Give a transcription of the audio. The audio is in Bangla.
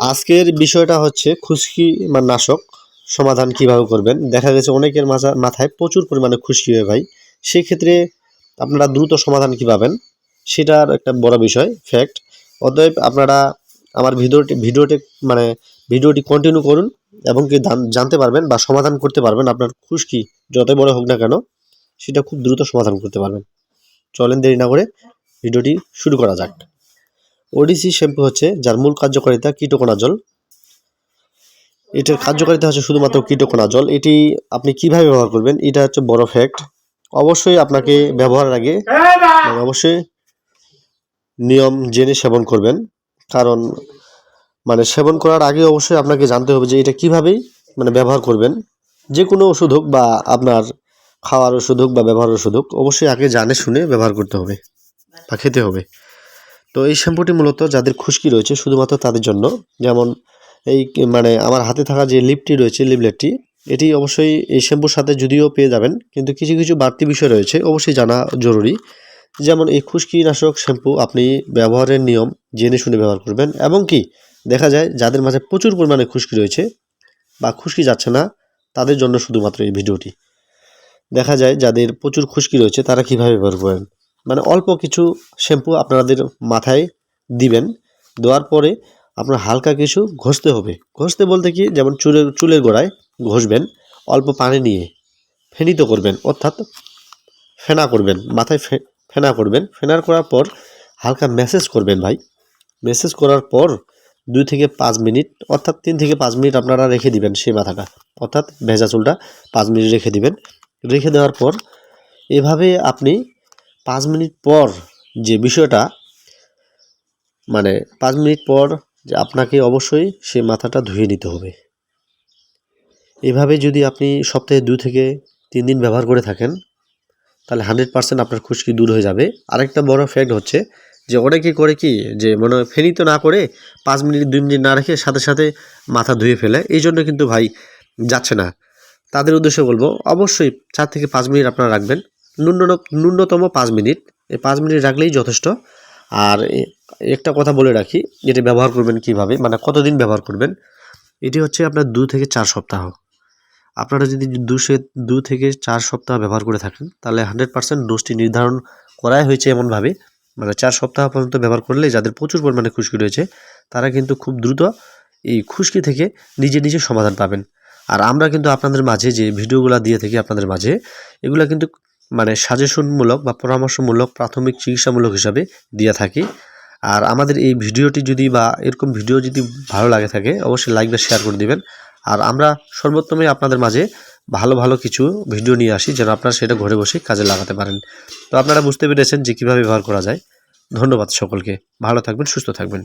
আজকের বিষয়টা হচ্ছে খুশকি বা নাশক সমাধান কীভাবে করবেন? দেখা গেছে অনেকের মাথা মাথায় প্রচুর পরিমাণে খুশকি হয় ভাই। সেক্ষেত্রে আপনারা দ্রুত সমাধান কী পাবেন? সেটার একটা বড় বিষয় ফ্যাক্ট অতএব আপনারা আমার ভিডিওটি ভিডিওটি মানে ভিডিওটি কন্টিনিউ করুন এবং কি জান- জানতে পারবেন বা সমাধান করতে পারবেন আপনার খুশকি, যতই বড় হোক না কেন, সেটা খুব দ্রুত সমাধান করতে পারবেন। চলেন দেরি না করে ভিডিওটি শুরু করা যাক। ওডিসি শ্যাম্পু হচ্ছে, যার মূল কার্যকারিতা কীটকণা জল এটার কার্যকারিতা হচ্ছে শুধুমাত্র কীটকণা জল এটি আপনি কীভাবে ব্যবহার করবেন, এটা হচ্ছে বড় ফ্যাক্ট অবশ্যই আপনাকে ব্যবহারের আগে মানে অবশ্যই নিয়ম জেনে সেবন করবেন। কারণ মানে সেবন করার আগে অবশ্যই আপনাকে জানতে হবে যে এটা কিভাবেই মানে ব্যবহার করবেন। যে কোনো ওষুধ হোক বা আপনার খাওয়ার ওষুধ হোক বা ব্যবহারের ওষুধ হোক, অবশ্যই আগে জানে শুনে ব্যবহার করতে হবে বা খেতে হবে। তো এই শ্যাম্পুটি মূলত যাদের খুশকি রয়েছে শুধুমাত্র তাদের জন্য। যেমন এই মানে আমার হাতে থাকা যে লিপটি রয়েছে, লিপলেটটি, এটি অবশ্যই এই শ্যাম্পুর সাথে যদিও পেয়ে যাবেন, কিন্তু কিছু কিছু বাড়তি বিষয় রয়েছে, অবশ্যই জানা জরুরি। যেমন এই খুশকিনাশক শ্যাম্পু আপনি ব্যবহারের নিয়ম জেনে শুনে ব্যবহার করবেন, এবং কি দেখা যায় যাদের মাঝে প্রচুর পরিমাণে খুশকি রয়েছে বা খুশকি যাচ্ছে না, তাদের জন্য শুধুমাত্র এই ভিডিওটি। দেখা যায় যাদের প্রচুর খুশকি রয়েছে, তারা কীভাবে ব্যবহার করেন? মানে অল্প কিছু শ্যাম্পু আপনাদের মাথায় দিবেন, দেওয়ার পরে আপনার হালকা কিছু ঘষতে হবে। ঘষতে বলতে কি, যেমন চুলের চুলের গোড়ায় ঘষবেন, অল্প পানি নিয়ে ফেনিত করবেন, অর্থাৎ ফেনা করবেন, মাথায় ফেনা করবেন। ফেনার করার পর হালকা মেসেজ করবেন ভাই। মেসেজ করার পর দুই থেকে পাঁচ মিনিট, অর্থাৎ তিন থেকে পাঁচ মিনিট আপনারা রেখে দিবেন সেই মাথাটা, অর্থাৎ ভেজা চুলটা পাঁচ মিনিট রেখে দিবেন। রেখে দেওয়ার পর এভাবে আপনি পাঁচ মিনিট পর যে বিষয়টা মানে পাঁচ মিনিট পর যে আপনাকে অবশ্যই সে মাথাটা ধুয়ে নিতে হবে। এভাবে যদি আপনি সপ্তাহে দু থেকে তিন দিন ব্যবহার করে থাকেন, তাহলে হান্ড্রেড পার্সেন্ট আপনার খুশকি দূর হয়ে যাবে। আরেকটা বড় ফ্যাক্ট হচ্ছে যে অনেকে করে কি, যে মনে হয় ফেনি তো না করে পাঁচ মিনিট, দুই মিনিট না রেখে সাথে সাথে মাথা ধুয়ে ফেলে। এই জন্য কিন্তু ভাই যাচ্ছে না। তাদের উদ্দেশ্যে বলব, অবশ্যই চার থেকে পাঁচ মিনিট আপনারা রাখবেন। ন্যূনতম পাঁচ মিনিট। এই পাঁচ মিনিট রাখলেই যথেষ্ট। আর একটা কথা বলে রাখি এটি ব্যবহার করবেন কীভাবে মানে কতদিন ব্যবহার করবেন, এটি হচ্ছে আপনার দু থেকে চার সপ্তাহ। আপনারা যদি দুশে, দু থেকে চার সপ্তাহ ব্যবহার করে থাকেন, তাহলে হান্ড্রেড পার্সেন্ট ডোজটি নির্ধারণ করাই হয়েছে এমনভাবে। মানে চার সপ্তাহ পর্যন্ত ব্যবহার করলে যাদের প্রচুর পরিমাণে খুশকি রয়েছে, তারা কিন্তু খুব দ্রুত এই খুশকি থেকে নিজে নিজে সমাধান পাবেন। আর আমরা কিন্তু আপনাদের মাঝে যে ভিডিওগুলো দিয়ে থাকি আপনাদের মাঝে, এগুলো কিন্তু মানে সাজেশনমূলক বা পরামর্শমূলক প্রাথমিক চিকিৎসামূলক হিসাবে দিয়ে থাকি। আর আমাদের এই ভিডিওটি যদি বা এরকম ভিডিও যদি ভালো লাগে থাকে, অবশ্যই লাইক বা শেয়ার করে দিবেন। আর আমরা সর্বোত্তমে আপনাদের মাঝে ভালো ভালো কিছু ভিডিও নিয়ে আসি, যেন আপনারা সেটা ঘরে বসে কাজে লাগাতে পারেন। তো আপনারা বুঝতে পেরেছেন যে কীভাবে ব্যবহার করা যায়। ধন্যবাদ সকলকে। ভালো থাকবেন, সুস্থ থাকবেন।